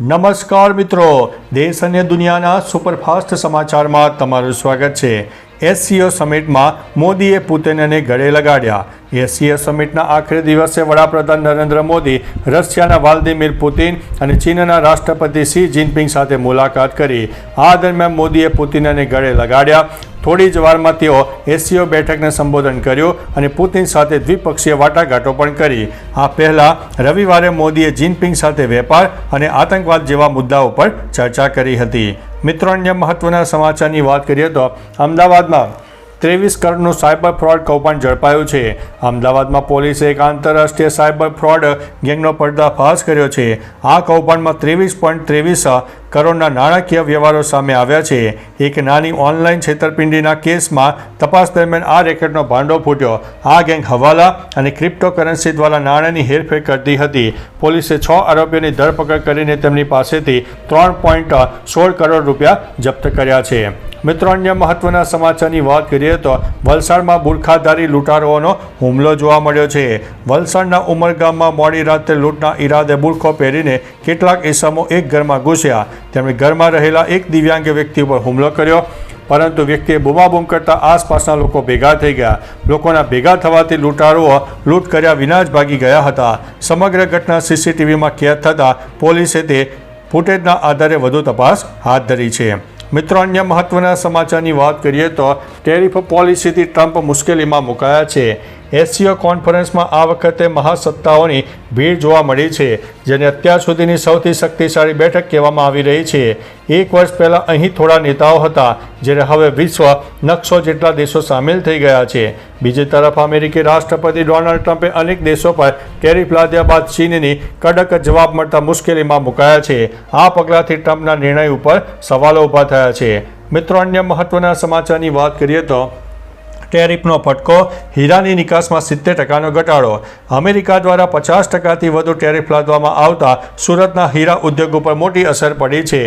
નમસ્કાર મિત્રો. દેશ અને દુનિયાના સુપરફાસ્ટ સમાચારમાં તમારું સ્વાગત છે. એસસીઓ સમિટમાં મોદીએ પુતિનને ગળે લગાડ્યા. એસસીઓ સમિટના આખરી દિવસે વડાપ્રધાન નરેન્દ્ર મોદી, રશિયાના વ્લાદિમીર પુતિન અને ચીનના રાષ્ટ્રપતિ શી જિનપિંગ સાથે મુલાકાત કરી. આ દરમિયાન મોદીએ પુતિનને ગળે લગાડ્યા. થોડી જ વારમાં તેઓ એસસીઓ બેઠકને સંબોધન કર્યું અને પુતિન સાથે દ્વિપક્ષીય વાટાઘાટો પણ કરી. આ પહેલા રવિવારે મોદીએ જિનપિંગ સાથે વેપાર અને આતંકવાદ જેવા મુદ્દાઓ પર ચર્ચા કરી હતી. મિત્રો, અન્ય મહત્વના સમાચારની વાત કરીએ તો અમદાવાદમાં ત્રેવીસ કરોડનું સાયબર ફ્રોડ કૌભાંડ ઝડપાયું છે. અમદાવાદમાં પોલીસે એક આંતરરાષ્ટ્રીય સાયબર ફ્રોડ ગેંગનો પર્દાફાશ કર્યો છે. આ કૌભાંડમાં ત્રેવીસ પોઈન્ટ ત્રેવીસ કરોડના નાણાકીય વ્યવહારો સામે આવ્યા છે. એક નાની ઓનલાઈન છેતરપિંડીના કેસમાં તપાસ દરમિયાન આ રેકેટનો ભાંડો ફૂટ્યો. આ ગેંગ હવાલા અને ક્રિપ્ટોકરન્સી દ્વારા નાણાંની હેરફેર કરતી હતી. પોલીસે છ આરોપીઓની ધરપકડ કરીને તેમની પાસેથી ત્રણ પોઈન્ટ સોળ કરોડ રૂપિયા જપ્ત કર્યા છે. મિત્રો, અન્ય મહત્વના સમાચારની વાત કરીએ તો વલસાડમાં બુરખાધારી લૂંટારોઓનો હુમલો જોવા મળ્યો છે. વલસાડના ઉમરગામમાં મોડી રાત્રે લૂંટના ઈરાદે બુરખો પહેરીને કેટલાક ઈસમો એક ઘરમાં ઘૂસ્યા. તેમણે ઘરમાં રહેલા એક દિવ્યાંગ વ્યક્તિ ઉપર હુમલો કર્યો, પરંતુ વ્યક્તિએ બૂમાબૂમ કરતા આસપાસના લોકો ભેગા થઈ ગયા. લોકોના ભેગા થવાથી લૂંટારુઓ લૂંટ કર્યા વિના જ ભાગી ગયા હતા. સમગ્ર ઘટના સીસીટીવીમાં કેદ થતાં પોલીસે તે ફૂટેજના આધારે વધુ તપાસ હાથ ધરી છે. મિત્રો, અન્ય મહત્વના સમાચારની વાત કરીએ તો ટેરિફ પોલિસીથી ટ્રમ્પ મુશ્કેલીમાં મુકાયા છે. એસસીઓ કોન્ફરન્સમાં આ વખતે મહાસત્તાઓની ભીડ જોવા મળી છે, જેને અત્યાર સુધીની સૌથી શક્તિશાળી બેઠક કહેવામાં આવી રહી છે. એક વર્ષ પહેલાં અહીં થોડા નેતાઓ હતા, જ્યારે હવે વિશ્વ નકશો જેટલા દેશો સામેલ થઈ ગયા છે. બીજી તરફ અમેરિકી રાષ્ટ્રપતિ ડોનાલ્ડ ટ્રમ્પે અનેક દેશો પર ટેરિફ લાદ્યા બાદ ચીનની કડક જવાબ મળતા મુશ્કેલીમાં મુકાયા છે. આ પગલાંથી ટ્રમ્પના નિર્ણય ઉપર સવાલો ઊભા થયા છે. મિત્રો, અન્ય મહત્વના સમાચારની વાત કરીએ તો ટેરિફનો ફટકો હીરાની નિકાસમાં સિત્તેર ટકાનો ઘટાડો. અમેરિકા દ્વારા પચાસ ટકાથી વધુ ટેરિફ લાદવામાં આવતા સુરતના હીરા ઉદ્યોગ ઉપર મોટી અસર પડી છે.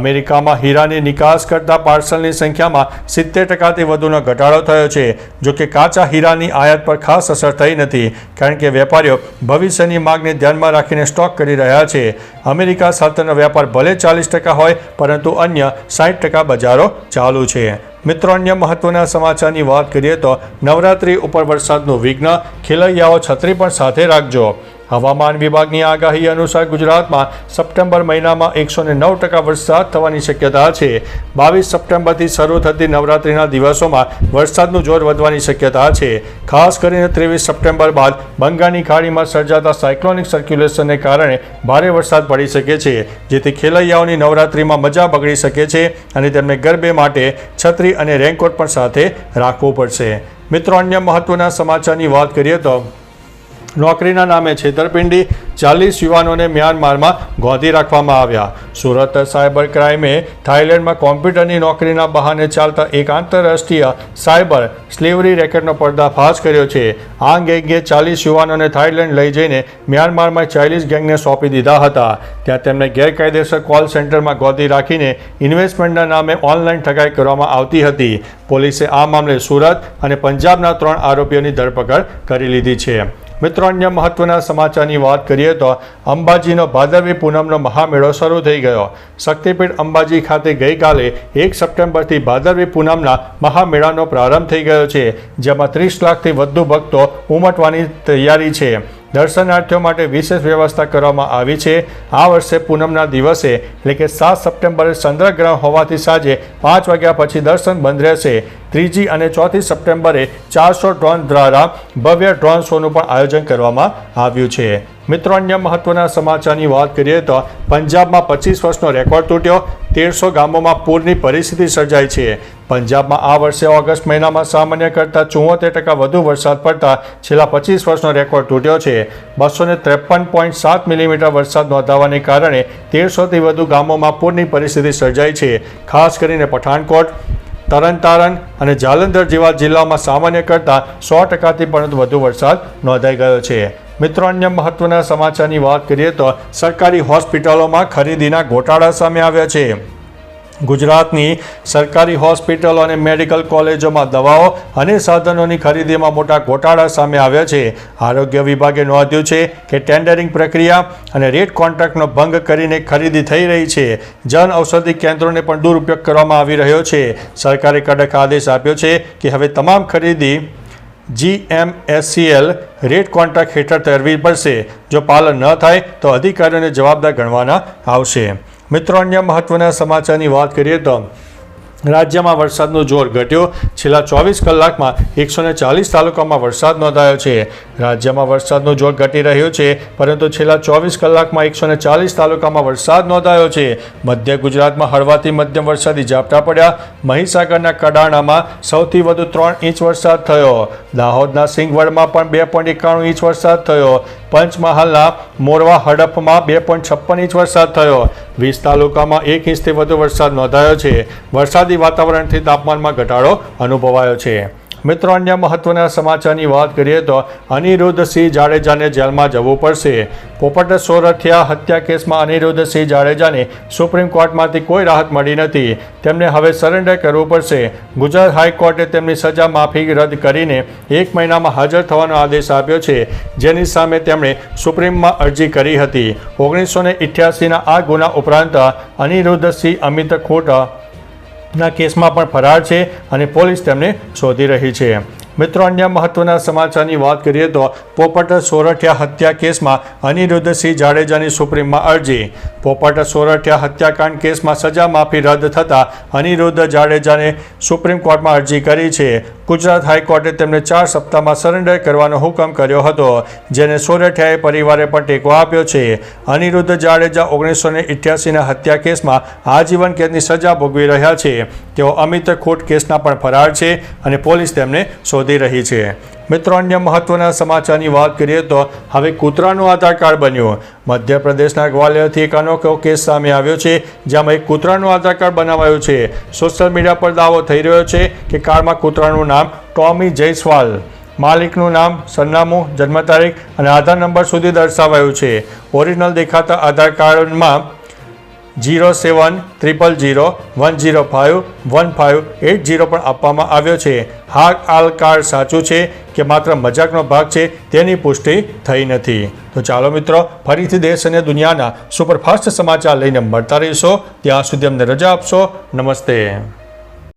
અમેરિકામાં હીરાની નિકાસ કરતા પાર્સલની સંખ્યામાં સિત્તેર ટકાથી વધુનો ઘટાડો થયો છે જોકે કાચા હીરાની આયાત પર ખાસ અસર થઈ નથી, કારણ કે વેપારીઓ ભવિષ્યની માંગને ધ્યાનમાં રાખીને સ્ટોક કરી રહ્યા છે. અમેરિકા સાથેનો વેપાર ભલે ચાલીસ ટકા હોય, પરંતુ અન્ય સાઠ ટકા બજારો ચાલુ છે. મિત્રો, અન્ય મહત્વના સમાચારની વાત કરીએ તો નવરાત્રિ ઉપર વરસાદનું વિઘ્ન, ખેલૈયાઓ છત્રી પણ સાથે રાખજો. હવામાન વિભાગની આગાહી અનુસાર ગુજરાતમાં સપ્ટેમ્બર મહિનામાં એકસો નવ ટકા વરસાદ થવાની શક્યતા છે. બાવીસ સપ્ટેમ્બરથી શરૂ થતી નવરાત્રિના દિવસોમાં વરસાદનું જોર વધવાની શક્યતા છે. ખાસ કરીને ત્રેવીસ સપ્ટેમ્બર બાદ બંગાળની ખાડીમાં સર્જાતા સાયક્લોનિક સર્ક્યુલેશનને કારણે ભારે વરસાદ પડી શકે છે, જેથી ખેલૈયાઓની નવરાત્રિમાં મજા બગડી શકે છે અને તેમને ગરબે માટે છત્રી અને રેનકોટ પણ સાથે રાખવું પડશે. મિત્રો, અન્ય મહત્વના સમાચારની વાત કરીએ તો નોકરીના નામે છેતરપિંડી, ચાલીસ યુવાનોને મ્યાનમારમાં ગોધી રાખવામાં આવ્યા. સુરત સાયબર ક્રાઇમે થાઇલેન્ડમાં કોમ્પ્યુટરની નોકરીના બહાને ચાલતા એક આંતરરાષ્ટ્રીય સાયબર સ્લેવરી રેકેટનો પર્દાફાશ કર્યો છે. આ ગેંગે ચાલીસ યુવાનોને થાઇલેન્ડ લઈ જઈને મ્યાનમારમાં ચાઇલીસ ગેંગને સોંપી દીધા હતા. ત્યાં તેમને ગેરકાયદેસર કોલ સેન્ટરમાં ગોધી રાખીને ઇન્વેસ્ટમેન્ટના નામે ઓનલાઈન ઠગાઈ કરવામાં આવતી હતી. પોલીસે આ મામલે સુરત અને પંજાબના ત્રણ આરોપીઓની ધરપકડ કરી લીધી છે. મિત્રો, અન્ય મહત્વના સમાચારની વાત કરીએ તો અંબાજીનો ભાદરવી પૂનમનો મહામેળો શરૂ થઈ ગયો. શક્તિપીઠ અંબાજી ખાતે ગઈકાલે એક સપ્ટેમ્બરથી ભાદરવી પૂનમના મહામેળાનો પ્રારંભ થઈ ગયો છે, જેમાં ત્રીસ લાખથી વધુ ભક્તો ઉમટવાની તૈયારી છે. દર્શનાર્થીઓ માટે વિશેષ વ્યવસ્થા કરવામાં આવી છે. આ વર્ષે પૂનમના દિવસે, એટલે કે સાત સપ્ટેમ્બરે ચંદ્રગ્રહણ હોવાથી સાંજે પાંચ વાગ્યા પછી દર્શન બંધ રહેશે. ત્રીજી અને ચોથી સપ્ટેમ્બરે ચારસો ડ્રોન દ્વારા ભવ્ય ડ્રોન શોનું પણ આયોજન કરવામાં આવ્યું છે. મિત્રો, અન્ય મહત્વના સમાચારની વાત કરીએ તો પંજાબમાં પચીસ વર્ષનો રેકોર્ડ તૂટ્યો. તેરસો ગામોમાં પૂરની પરિસ્થિતિ સર્જાઈ છે. પંજાબમાં આ વર્ષે ઓગસ્ટ મહિનામાં સામાન્ય કરતાં ચુંવોતેર ટકા વધુ વરસાદ પડતા છેલ્લા પચીસ વર્ષનો રેકોર્ડ તૂટ્યો છે. બસો ને ત્રેપન પોઈન્ટ સાત મિલીમીટર વરસાદ નોંધાવાને કારણે તેરસોથી વધુ ગામોમાં પૂરની પરિસ્થિતિ સર્જાઈ છે. ખાસ કરીને પઠાણકોટ, તરણતારણ અને જાલંધર જેવા જિલ્લાઓમાં સામાન્ય કરતાં સો ટકાથી પણ વધુ વરસાદ નોંધાઈ ગયો છે. મિત્રો, અન્ય મહત્વના સમાચારની વાત કરીએ તો સરકારી હોસ્પિટલોમાં ખરીદીના ગોટાળા સામે આવ્યા છે. ગુજરાતની સરકારી હોસ્પિટલો અને મેડિકલ કોલેજોમાં દવાઓ અને સાધનોની ખરીદીમાં મોટા ગોટાળા સામે આવ્યા છે. આરોગ્ય વિભાગે નોંધ્યું છે કે ટેન્ડરિંગ પ્રક્રિયા અને રેટ કોન્ટ્રાક્ટનો ભંગ કરીને ખરીદી થઈ રહી છે. જન ઔષધિ કેન્દ્રોને પણ દુરુપયોગ કરવામાં આવી રહ્યો છે. સરકારે કડક આદેશ આપ્યો છે કે હવે તમામ ખરીદી જીએમએસસીએલ રેટ કોન્ટ્રાક્ટ હેઠળ તરવી પડશે. જો પાલન ન થાય તો અધિકારીઓને જવાબદાર ગણવાના આવશે. મિત્રો, અન્ય મહત્વના સમાચારની વાત કરીએ તો રાજ્યમાં વરસાદનો જોર ઘટ્યો. છેલ્લા ચોવીસ કલાકમાં એકસો ને ચાલીસ તાલુકામાં વરસાદ નોંધાયો છે. રાજ્યમાં વરસાદનો જોર ઘટી રહ્યો છે, પરંતુ છેલ્લા ચોવીસ કલાકમાં એકસો ને ચાલીસ તાલુકામાં વરસાદ નોંધાયો છે. મધ્ય ગુજરાતમાં હળવાથી મધ્યમ વરસાદી ઝાપટા પડ્યા. મહીસાગરના કડાણામાં સૌથી વધુ ત્રણ ઇંચ વરસાદ થયો. દાહોદના સિંગવડમાં પણ બે પોઈન્ટ એકાણું ઇંચ વરસાદ થયો. પંચમહાલના મોરવા હડપમાં બે પોઈન્ટ છપ્પન ઇંચ વરસાદ થયો. વીસ તાલુકામાં એક ઇંચથી વધુ વરસાદ નોંધાયો છે. વરસાદી વાતાવરણથી તાપમાનમાં ઘટાડો અનુભવાયો છે. મિત્રો, અન્ય મહત્વના સમાચારની વાત કરીએ તો અનિરુદ્ધસિંહ જાડેજાને જેલમાં જવું પડશે. પોપટ સોરઠિયા હત્યા કેસમાં અનિરુદ્ધસિંહ જાડેજાને સુપ્રીમ કોર્ટમાંથી કોઈ રાહત મળી નથી. તેમને હવે સરેન્ડર કરવું પડશે. ગુજરાત હાઈકોર્ટે તેમની સજા માફી રદ કરીને એક મહિનામાં હાજર થવાનો આદેશ આપ્યો છે, જેની સામે તેમણે સુપ્રીમમાં અરજી કરી હતી. ઓગણીસો ને ઇઠ્યાસીના આ ગુના ઉપરાંત અનિરુદ્ધસિંહ અમિત ખોટ ના કેસમાં પણ ફરાર છે અને પોલીસ તેમને શોધી રહી છે. મિત્રો, અન્ય મહત્વના સમાચારની વાત કરીએ તો પોપટ સોરઠિયા હત્યા કેસમાં અનિરુદ્ધસિંહ જાડેજાની સુપ્રીમમાં અરજી. પોપટ સોરઠિયા હત્યાકાંડ કેસમાં સજા માફી રદ થતાં અનિરુદ્ધ જાડેજાને સુપ્રીમ કોર્ટમાં અરજી કરી છે. ગુજરાત હાઈકોર્ટે તેમને ચાર સપ્તાહમાં સરેન્ડર કરવાનો હુકમ કર્યો હતો, જેને સોરઠિયાએ પરિવારે પણ ટેકો આપ્યો છે. અનિરુદ્ધ જાડેજા ઓગણીસો ને ઇઠ્યાસીના હત્યા કેસમાં આજીવન કેદની સજા ભોગવી રહ્યા છે. તેઓ અમિત ખોટ કેસના પણ ફરાર છે અને પોલીસ તેમને શોધી રહી છે. મિત્રો, અન્ય મહત્વના સમાચારની વાત કરીએ તો હવે કૂતરાનું આધાર કાર્ડ બન્યું. મધ્યપ્રદેશના ગ્વાલિયરથી એક અનોખો કેસ સામે આવ્યો છે, જેમાં એક કૂતરાનું આધાર કાર્ડ બનાવાયું છે. સોશિયલ મીડિયા પર દાવો થઈ રહ્યો છે કે કાર્ડમાં કૂતરાનું નામ ટોમી જયસ્વાલ, માલિકનું નામ સરનામું જન્મ તારીખ અને આધાર નંબર સુધી દર્શાવાયું છે. ઓરિજિનલ દેખાતા આધાર કાર્ડમાં zero seven, triple zero, one zero five one five eight zero પણ આપવામાં આવ્યો છે. હા આલ કાર્ડ સાચું છે કે માત્ર મજાકનો ભાગ છે તેની પુષ્ટિ થઈ નથી. તો ચાલો મિત્રો, ફરીથી દેશ અને દુનિયાના સુપરફાસ્ટ સમાચાર લઈને મળતા રહીશો. ત્યાં સુધી અમને રજા આપશો. નમસ્તે.